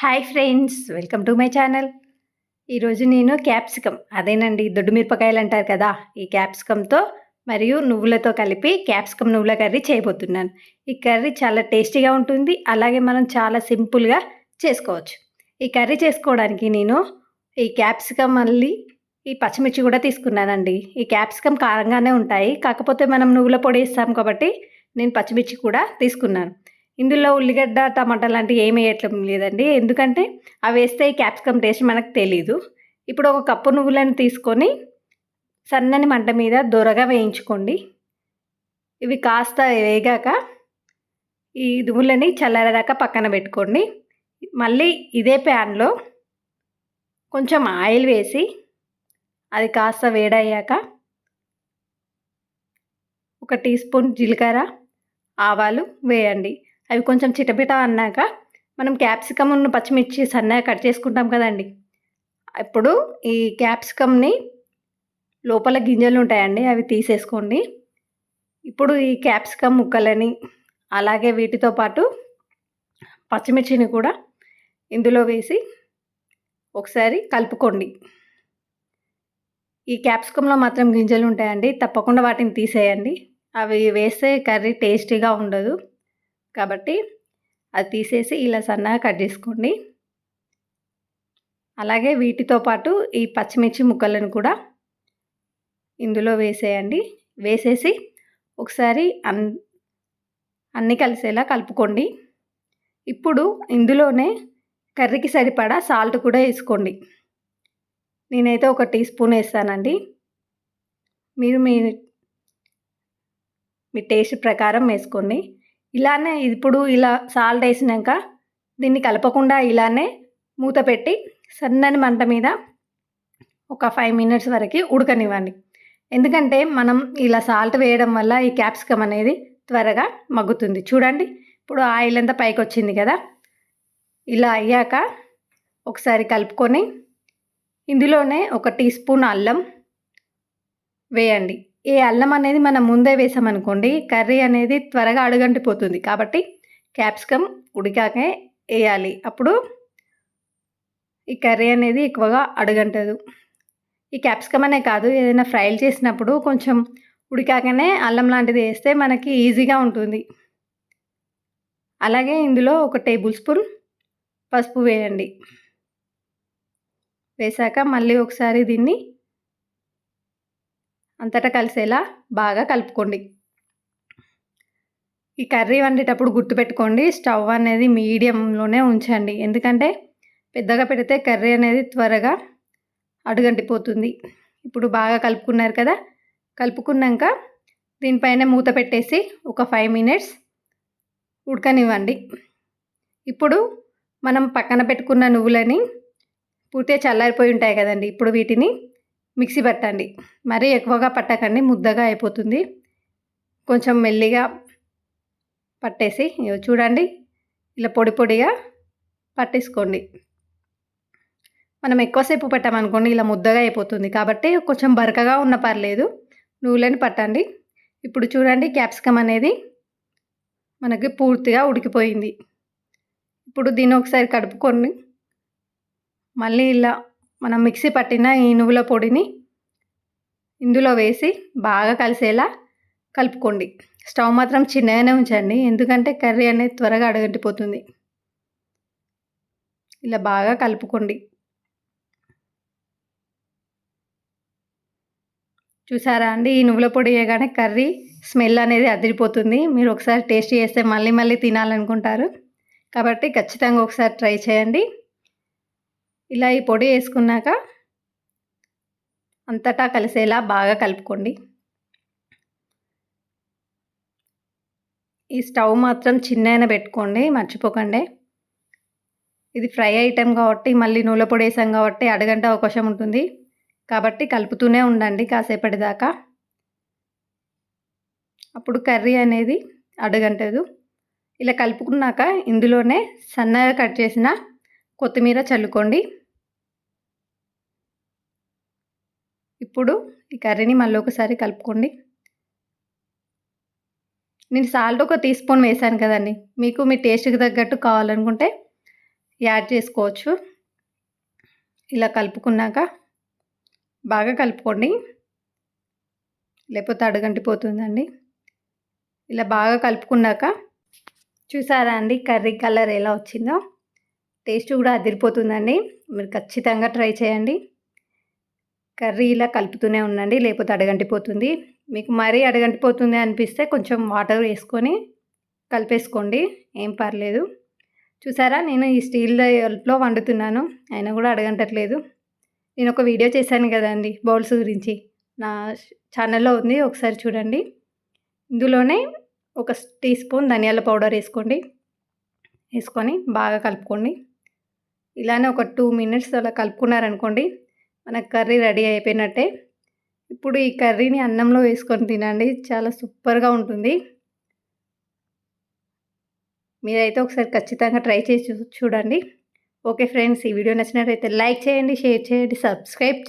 Hi friends welcome to my channel ఈరోజు నేను capsicum అదేనండి దొడ్డు మిరపకాయలు అంటారు కదా ఈ క్యాప్సికమ్తో మరియు నువ్వులతో కలిపి క్యాప్సికమ్ నువ్వుల కర్రీ చేయబోతున్నాను. ఈ కర్రీ చాలా టేస్టీగా ఉంటుంది అలాగే మనం చాలా సింపుల్గా చేసుకోవచ్చు. ఈ కర్రీ చేసుకోవడానికి నేను ఈ క్యాప్సికమ్ మళ్ళీ ఈ పచ్చిమిర్చి కూడా తీసుకున్నానండి. ఈ క్యాప్సికమ్ కారంగానే ఉంటాయి కాకపోతే మనం నువ్వుల పొడి వేస్తాం కాబట్టి నేను పచ్చిమిర్చి కూడా తీసుకున్నాను. ఇందులో ఉల్లిగడ్డ టమాటా లాంటివి ఏమి వేయట్లం లేదండి. ఎందుకంటే అవి వేస్తే క్యాప్సికమ్ టేస్ట్ మనకు తెలీదు. ఇప్పుడు ఒక కప్పు నువ్వులను తీసుకొని సన్నని మంట మీద దొరగా వేయించుకోండి. ఇవి కాస్త వేగాక ఈ నువ్వులని చల్లారేదాకా పక్కన పెట్టుకోండి. మళ్ళీ ఇదే ప్యాన్లో కొంచెం ఆయిల్ వేసి అది కాస్త వేడయ్యాక ఒక టీ స్పూన్ జీలకర్ర ఆవాలు వేయండి. అవి కొంచెం చిటపిట అన్నాక మనం క్యాప్సికమ్ ఉన్న పచ్చిమిర్చి సన్నగా కట్ చేసుకుంటాం కదండి. ఇప్పుడు ఈ క్యాప్సికమ్ని లోపల గింజలు ఉంటాయండి అవి తీసేసుకోండి. ఇప్పుడు ఈ క్యాప్సికమ్ ముక్కలని అలాగే వీటితో పాటు పచ్చిమిర్చిని కూడా ఇందులో వేసి ఒకసారి కలుపుకోండి. ఈ క్యాప్సికంలో మాత్రం గింజలు ఉంటాయండి తప్పకుండా వాటిని తీసేయండి. అవి వేస్తే కర్రీ టేస్టీగా ఉండదు. కాబట్టి అది తీసేసి ఇలా సన్నగా కట్ చేసుకోండి. అలాగే వీటితో పాటు ఈ పచ్చిమిర్చి ముక్కలను కూడా ఇందులో వేసేయండి. వేసేసి ఒకసారి అన్ అన్నీ కలిసేలా కలుపుకోండి. ఇప్పుడు ఇందులోనే కర్రీకి సరిపడా సాల్ట్ కూడా వేసుకోండి. నేనైతే ఒక టీ స్పూన్ వేస్తానండి. మీరు మీ మీ టేస్ట్ ప్రకారం వేసుకోండి. ఇలానే ఇప్పుడు ఇలా సాల్ట్ వేసినాక దీన్ని కలపకుండా ఇలానే మూత పెట్టి సన్నని మంట మీద ఒక ఫైవ్ మినిట్స్ వరకు ఉడకనివ్వండి. ఎందుకంటే మనం ఇలా సాల్ట్ వేయడం వల్ల ఈ క్యాప్సికమ్ అనేది త్వరగా మగ్గుతుంది. చూడండి ఇప్పుడు ఆయిల్ అంతా పైకి వచ్చింది కదా. ఇలా అయ్యాక ఒకసారి కలుపుకొని ఇందులోనే ఒక టీ స్పూన్ అల్లం వేయండి. ఈ అల్లం అనేది మనం ముందే వేసామనుకోండి కర్రీ అనేది త్వరగా అడుగంటిపోతుంది. కాబట్టి క్యాప్సికమ్ ఉడికాకే వేయాలి. అప్పుడు ఈ కర్రీ అనేది ఎక్కువగా అడుగంటదు. ఈ క్యాప్సికమ్ అనే కాదు ఏదైనా ఫ్రైలు చేసినప్పుడు కొంచెం ఉడికాకనే అల్లం లాంటిది వేస్తే మనకి ఈజీగా ఉంటుంది. అలాగే ఇందులో ఒక టేబుల్ స్పూన్ పసుపు వేయండి. వేసాక మళ్ళీ ఒకసారి దీన్ని అంతటా కలిసేలా బాగా కలుపుకోండి. ఈ కర్రీ వండేటప్పుడు గుర్తుపెట్టుకోండి స్టవ్ అనేది మీడియంలోనే ఉంచండి. ఎందుకంటే పెద్దగా పెడితే కర్రీ అనేది త్వరగా అడుగంటిపోతుంది. ఇప్పుడు బాగా కలుపుకున్నారు కదా కలుపుకున్నాక దీనిపైన మూత పెట్టేసి ఒక ఫైవ్ మినిట్స్ ఉడకనివ్వండి. ఇప్పుడు మనం పక్కన పెట్టుకున్న నువ్వులని పూర్తిగా చల్లారిపోయి ఉంటాయి కదండి. ఇప్పుడు వీటిని మిక్సీ పట్టండి. మరీ ఎక్కువగా పట్టకండి ముద్దగా అయిపోతుంది. కొంచెం మెల్లిగా పట్టేసి చూడండి ఇలా పొడి పొడిగా పట్టేసుకోండి. మనం ఎక్కువసేపు పెట్టామనుకోండి ఇలా ముద్దగా అయిపోతుంది. కాబట్టి కొంచెం బరకగా ఉన్న పర్లేదు నువ్వులని పట్టండి. ఇప్పుడు చూడండి క్యాప్సికమ్ అనేది మనకి పూర్తిగా ఉడికిపోయింది. ఇప్పుడు దీన్ని ఒకసారి కడుపుకొని మళ్ళీ ఇలా మనం మిక్సీ పట్టిన ఈ నువ్వుల పొడిని ఇందులో వేసి బాగా కలిసేలా కలుపుకోండి. స్టవ్ మాత్రం చిన్నగానే ఉంచండి. ఎందుకంటే కర్రీ అనేది త్వరగా అడగంటిపోతుంది. ఇలా బాగా కలుపుకోండి. చూసారా అండి? ఈ నువ్వుల పొడి వేయగానే కర్రీ స్మెల్ అనేది అదిరిపోతుంది. మీరు ఒకసారి టేస్ట్ చేస్తే మళ్ళీ మళ్ళీ తినాలనుకుంటారు. కాబట్టి ఖచ్చితంగా ఒకసారి ట్రై చేయండి. ఇలా ఈ పొడి వేసుకున్నాక అంతటా కలిసేలా బాగా కలుపుకోండి. ఈ స్టవ్ మాత్రం చిన్నైనా పెట్టుకోండి మర్చిపోకండి. ఇది ఫ్రై ఐటెం కాబట్టి మళ్ళీ నూనె పొడి వేసాం కాబట్టి అడగంట అవకాశం ఉంటుంది. కాబట్టి కలుపుతూనే ఉండండి కాసేపటి దాకా. అప్పుడు కర్రీ అనేది అడగంటదు. ఇలా కలుపుకున్నాక ఇందులోనే సన్నగా కట్ చేసిన కొత్తిమీర చల్లుకోండి. ఇప్పుడు ఈ కర్రీని మళ్ళీ ఒకసారి కలుపుకోండి. నేను సాల్ట్ ఒక టీ స్పూన్ వేసాను కదండి. మీకు మీ టేస్ట్కి తగ్గట్టు కావాలనుకుంటే యాడ్ చేసుకోవచ్చు. ఇలా కలుపుకున్నాక బాగా కలుపుకోండి. లేకపోతే అడుగంటిపోతుందండి. ఇలా బాగా కలుపుకున్నాక చూసారా అండి కర్రీ కలర్ ఎలా వచ్చిందో? టేస్ట్ కూడా అదిరిపోతుందండి. మీరు ఖచ్చితంగా ట్రై చేయండి. కర్రీ ఇలా కలుపుతూనే ఉండండి లేకపోతే అడగంటిపోతుంది. మీకు మరీ అడగంటిపోతుంది అనిపిస్తే కొంచెం వాటర్ వేసుకొని కలిపేసుకోండి. ఏం పర్లేదు. చూసారా? నేను ఈ స్టీల్లో వండుతున్నాను. అయినా కూడా అడగంటట్లేదు. నేను ఒక వీడియో చేశాను కదండి బౌల్స్ గురించి. నా ఛానల్లో ఉంది ఒకసారి చూడండి. ఇందులోనే ఒక టీ స్పూన్ ధనియాల పౌడర్ వేసుకోండి. వేసుకొని బాగా కలుపుకోండి. ఇలానే ఒక టూ మినిట్స్ అలా కలుపుకున్నారనుకోండి మనకు కర్రీ రెడీ అయిపోయినట్టే. ఇప్పుడు ఈ కర్రీని అన్నంలో వేసుకొని తినండి. చాలా సూపర్గా ఉంటుంది. మీరైతే ఒకసారి ఖచ్చితంగా ట్రై చేసి చూడండి. ఓకే ఫ్రెండ్స్ ఈ వీడియో నచ్చినట్లయితే లైక్ చేయండి షేర్ చేయండి సబ్స్క్రైబ్ చేయండి